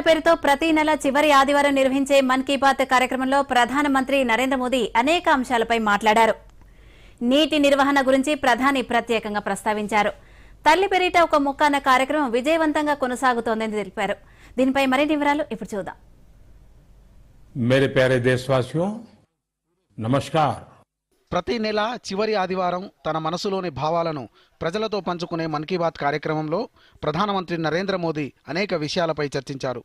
పేరుతో ప్రతి నెల చివరి ఆదివారం నిర్వహించే మన్ కీ బాత్ కార్యక్రమంలో ప్రధానమంత్రి నరేంద్ర మోదీ అనేక అంశాలపై మాట్లాడారు. నీటి నిర్వహణ గురించి ప్రధాని ప్రత్యేకంగా ప్రస్తావించారు. తల్లి పెరిట ఒక ముక్క అన్న కార్యక్రమం విజయవంతంగా కొనసాగుతోందని తెలిపారు. దీనిపై మరిన్ని వివరాలు ఇప్పుడు చూద్దాం. ప్రతి నెల చివరి ఆదివారం తన మనసులోని భావాలను ప్రజలతో పంచుకునే మన్ కీ బాత్ కార్యక్రమంలో ప్రధానమంత్రి నరేంద్ర మోదీ అనేక విషయాలపై చర్చించారు.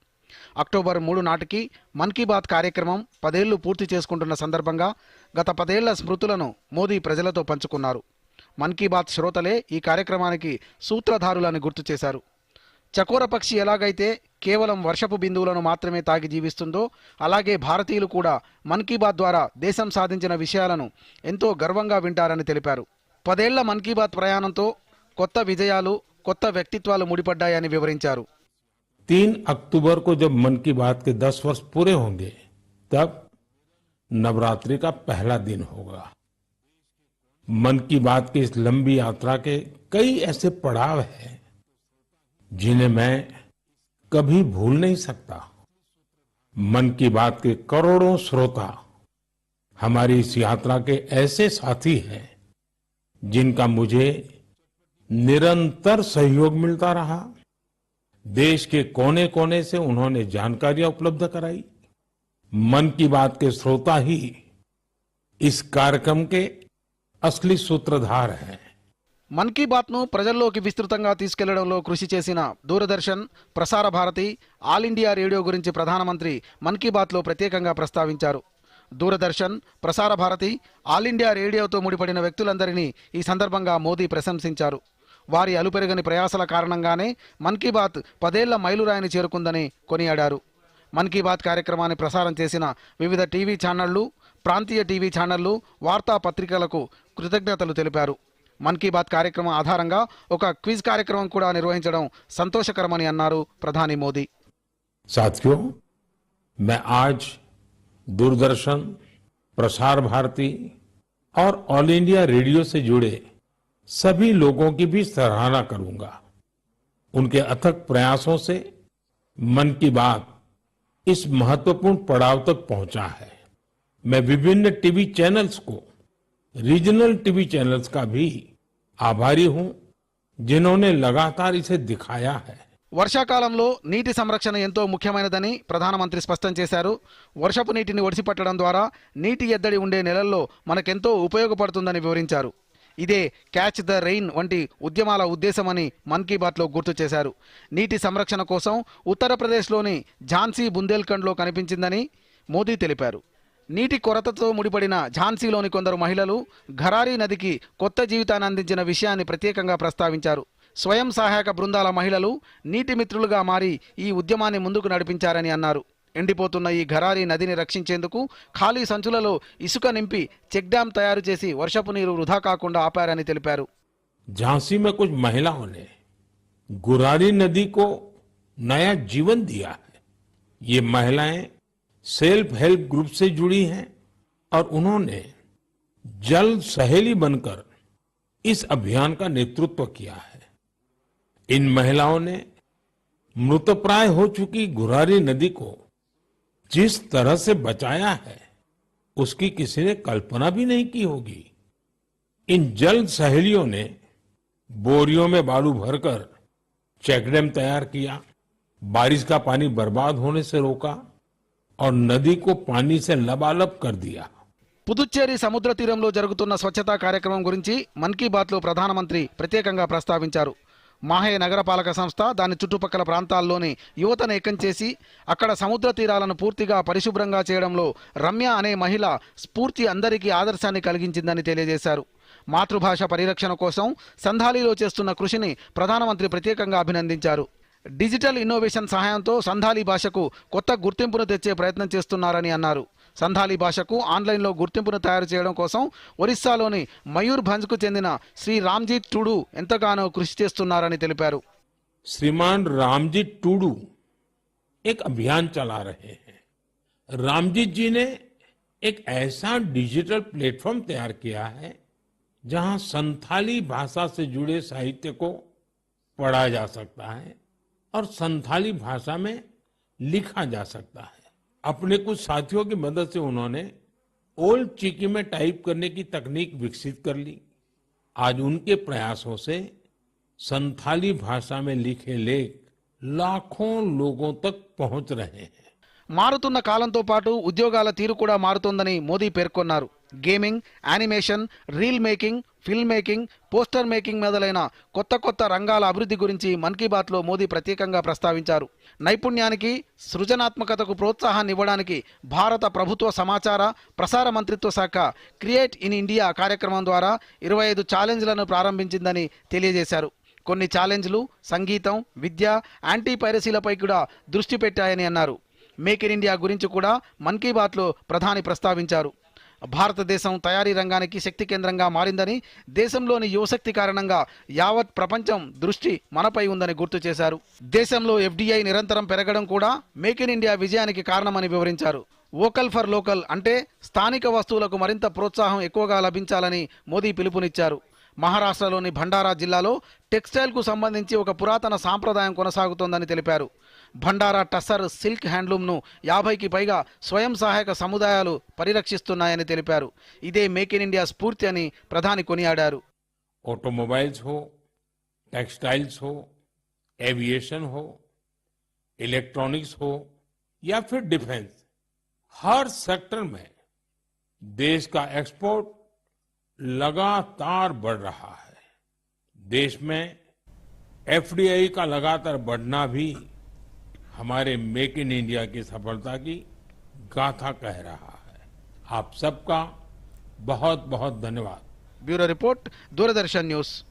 అక్టోబర్ మూడు నాటికి మన్ కీ బాత్ కార్యక్రమం పదేళ్ళు పూర్తి చేసుకుంటున్న సందర్భంగా గత పదేళ్ళ స్మృతులను మోదీ ప్రజలతో పంచుకున్నారు. మన్ కీ బాత్ శ్రోతలే ఈ కార్యక్రమానికి సూత్రధారులని గుర్తు చేశారు. చకోర పక్షి ఎలాగైతే కేవలం వర్షపు బిందువులను మాత్రమే తాగి జీవిస్తుందో అలాగే భారతీయులు కూడా మన్ కీ బాత్ ద్వారా దేశం సాధించిన విషయాలను ఎంతో గర్వంగా వింటారని తెలిపారు పదేళ్ల మన్ కీ బాత్ ప్రయాణంతో కొత్త విజయాలు కొత్త వ్యక్తిత్వాలు ముడిపడ్డాయని వివరించారు तीन अक्टूबर को जब मन की बात के दस वर्ष पूरे होंगे तब नवरात्रि का पहला दिन होगा मन की बात की इस लंबी यात्रा के कई ऐसे पड़ाव हैं जिन्हें मैं कभी भूल नहीं सकता। मन की बात के करोड़ों श्रोता हमारी इस यात्रा के ऐसे साथी हैं, जिनका मुझे निरंतर सहयोग मिलता रहा। देश के कोने कोने से उन्होंने जानकारियाँ उपलब्ध कराई। मन की बात के श्रोता ही इस कार्यक्रम के असली सूत्रधार हैं। మన్ కీ బాత్ను ప్రజల్లోకి విస్తృతంగా తీసుకెళ్ళడంలో కృషి చేసిన Doordarshan Prasar Bharati all India radio గురించి ప్రధానమంత్రి మన్ కీ బాత్లో ప్రత్యేకంగా ప్రస్తావించారు. దూరదర్శన్ ప్రసార భారతి ఆల్ ఇండియా రేడియోతో ముడిపడిన వ్యక్తులందరినీ ఈ సందర్భంగా మోదీ ప్రశంసించారు. వారి అలుపెరగని ప్రయాసల కారణంగానే మన్ కీ బాత్ పదేళ్ళ మైలురాయిని చేరుకుందని కొనియాడారు. మన్ కీ బాత్ కార్యక్రమాన్ని ప్రసారం చేసిన వివిధ టీవీ ఛానళ్ళు ప్రాంతీయ టీవీ ఛానళ్ళు వార్తాపత్రికలకు కృతజ్ఞతలు తెలిపారు. మన్ కీ బాత్ కార్యక్రమం ఆధారంగా ఒక క్విజ్ కార్యక్రమం కూడా నిర్వహించడం సంతోషకరమని అన్నారు ప్రధాని మోదీ साथियों मैं आज दूरदर्शन प्रसार भारती और ऑल इंडिया रेडियो से जुड़े सभी लोगों की भी सराहना करूंगा उनके अथक प्रयासों से मन की बात इस महत्वपूर्ण पड़ाव तक पहुंचा है मैं विभिन्न टीवी चैनल्स को रीजनल टीवी चैनल्स का भी आभारी हूं जिन्होंने लगातार इसे दिखाया है వర్షాకాలంలో నీటి సంరక్షణ ఎంతో ముఖ్యమైనదని ప్రధానమంత్రి స్పష్టం చేశారు వర్షపు నీటిని ఒడిసిపట్టడం ద్వారా నీటి ఎద్దడి ఉండే నెలల్లో మనకెంతో ఉపయోగపడుతుందని వివరించారు ఇదే క్యాచ్ ద రెయిన్ వంటి ఉద్యమాల ఉద్దేశమని మన్ కీ బాత్లో గుర్తు చేశారు నీటి సంరక్షణ కోసం ఉత్తరప్రదేశ్లోని ఝాన్సీ బుందేల్ఖండ్లో కనిపించిందని మోదీ తెలిపారు నీటి కొరతతో ముడిపడిన ఝాన్సీలోని కొందరు మహిళలు ఘరారీ నదికి కొత్త జీవితాన్ని అందించిన విషయాన్ని ప్రత్యేకంగా ప్రస్తావించారు స్వయం సహాయక బృందాల మహిళలు నీటి మిత్రులుగా మారి ఈ ఉద్యమాన్ని ముందుకు నడిపించారని అన్నారు ఎండిపోతున్న ఈ ఘరారీ నదిని రక్షించేందుకు ఖాళీ సంచులలో ఇసుక నింపి చెక్ డ్యాం తయారు చేసి వర్షపు నీరు వృధా కాకుండా ఆపారని తెలిపారు झांसी में कुछ महिलाओं ने गुरारी नदी को नया जीवन दिया है ये महिलाएं सेल्फ हेल्प ग्रुप से जुड़ी हैं और उन्होंने जल सहेली बनकर इस अभियान का नेतृत्व किया है। इन महिलाओं ने मृतप्राय हो चुकी गुरारी नदी को जिस तरह से बचाया है, उसकी किसी ने कल्पना भी नहीं की होगी। इन जल सहेलियों ने बोरियों में बालू भरकर चेकडैम तैयार किया, बारिश का पानी बर्बाद होने से रोका और नदी को पानी से लबालब कर दिया పుదుచ్చేరి సముద్ర తీరంలో జరుగుతున్న స్వచ్ఛతా కార్యక్రమం గురించి మన్ కీ బాత్లో ప్రధానమంత్రి ప్రత్యేకంగా ప్రస్తావించారు మాహే నగరపాలక సంస్థ దాని చుట్టుపక్కల ప్రాంతాల్లోని యువతను ఏకం చేసి అక్కడ సముద్ర తీరాలను పూర్తిగా పరిశుభ్రంగా చేయడంలో రమ్య అనే మహిళ స్ఫూర్తి అందరికీ ఆదర్శాన్ని కలిగించిందని తెలియజేశారు మాతృభాష పరిరక్షణ కోసం సంధాలిలో చేస్తున్న కృషిని ప్రధానమంత్రి ప్రత్యేకంగా అభినందించారు డిజిటల్ ఇన్నోవేషన్ సహాయంతో సంధాలి భాషకు కొత్త గుర్తింపును తెచ్చే ప్రయత్నం చేస్తున్నారని అన్నారు సంధాలి భాషకు ఆన్లైన్లో గుర్తింపును తయారు చేయడం కోసం ఒరిస్సాలోని మయూర్ భంజ్కు చెందిన శ్రీ రామ్జీత్ టుడు ఎంతగానో కృషి చేస్తున్నారని తెలిపారు श्रीमान रामजी टूडू एक अभियान चला रहे हैं रामजीत जी ने एक ऐसा डिजिटल प्लेटफॉर्म तैयार किया है जहां संथाली भाषा से जुड़े साहित्य को पढ़ा जा सकता है और संथाली भाषा में लिखा जा सकता है अपने कुछ साथियों की मदद से उन्होंने ओल्ड चिकी में टाइप करने की तकनीक विकसित कर ली आज उनके प्रयासों से संथाली भाषा में लिखे लेख लाखों लोगों तक पहुंच रहे हैं మారుతున్న కాలంతో పాటు ఉద్యోగాల తీరు కూడా మారుతోందని మోదీ పేర్కొన్నారు gaming animation reel making film making poster making మొదలైన కొత్త కొత్త రంగాల అభివృద్ధి గురించి మన్ కీ బాత్లో మోదీ ప్రత్యేకంగా ప్రస్తావించారు. నైపుణ్యానికి సృజనాత్మకతకు ప్రోత్సాహాన్ని ఇవ్వడానికి భారత ప్రభుత్వ సమాచార ప్రసార మంత్రిత్వ శాఖ క్రియేట్ ఇన్ ఇండియా కార్యక్రమం ద్వారా ఇరవై ఐదు ఛాలెంజ్లను ప్రారంభించిందని తెలియజేశారు. కొన్ని ఛాలెంజ్లు సంగీతం విద్య యాంటీ పైరసీలపై కూడా దృష్టి పెట్టాయని అన్నారు. మేక్ ఇన్ ఇండియా గురించి కూడా మన్ కీ బాత్లో ప్రధాని ప్రస్తావించారు. భారతదేశం తయారీ రంగానికి శక్తి కేంద్రంగా మారిందని దేశంలోని యువశక్తి కారణంగా యావత్ ప్రపంచం దృష్టి మనపై ఉందని గుర్తు చేశారు. దేశంలో ఎఫ్డీఐ నిరంతరం పెరగడం కూడా మేక్ ఇన్ ఇండియా విజయానికి కారణమని వివరించారు. వోకల్ ఫర్ లోకల్ అంటే స్థానిక వస్తువులకు మరింత ప్రోత్సాహం ఎక్కువగా లభించాలని మోదీ పిలుపునిచ్చారు. మహారాష్ట్రలోని భండారా జిల్లాలో టెక్స్టైల్కు సంబంధించి ఒక పురాతన సాంప్రదాయం కొనసాగుతోందని తెలిపారు. భండారా టస్సర్ సిల్క్ హ్యాండ్లూమ్ను యాభైకి పైగా స్వయం సహాయక సముదాయాలు పరిరక్షిస్తున్నాయని తెలిపారు ఇదే మేక్ ఇన్ ఇండియా స్ఫూర్తి అని ప్రధాని కొనియాడారు ऑटोमोबाइल्स हो टेक्सटाइल्स हो एविएशन हो इलेक्ट्रॉनिक्स हो या फिर डिफेंस हर सेक्टर में देश का एक्सपोर्ट लगातार बढ़ रहा है देश में एफडीआई का लगातार बढ़ना भी हमारे मेक इन इंडिया की सफलता की गाथा कह रहा है। आप सबका बहुत बहुत धन्यवाद। Bureau report, Doordarshan news.